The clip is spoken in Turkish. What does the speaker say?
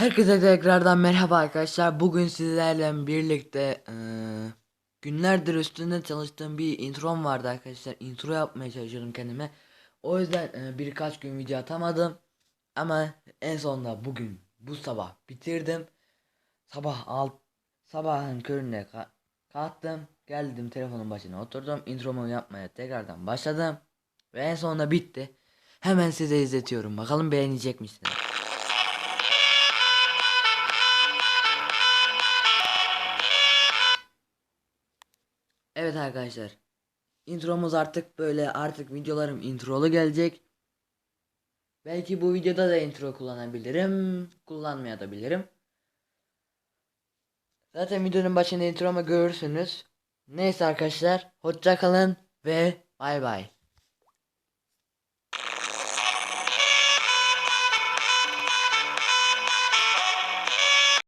Herkese tekrardan merhaba arkadaşlar. Bugün sizlerle birlikte eee, günlerdir üstünde çalıştığım bir introm vardı arkadaşlar. Intro yapmaya çalışıyordum kendime. O yüzden eee, birkaç gün video atamadım. Ama en sonunda bugün bu sabah bitirdim. Sabah alt sabahın köründe ka- kalktım. Geldim telefonun başına oturdum. Intromu yapmaya tekrardan başladım. Ve en sonunda bitti. Hemen size izletiyorum. Bakalım beğenecek misiniz? Evet arkadaşlar. Intromuz artık böyle artık videolarım introlu gelecek. Belki bu videoda da intro kullanabilirim. Kullanmaya da bilirim. Zaten videonun başında intromu görürsünüz. Neyse arkadaşlar. Hoşça kalın ve bay bay.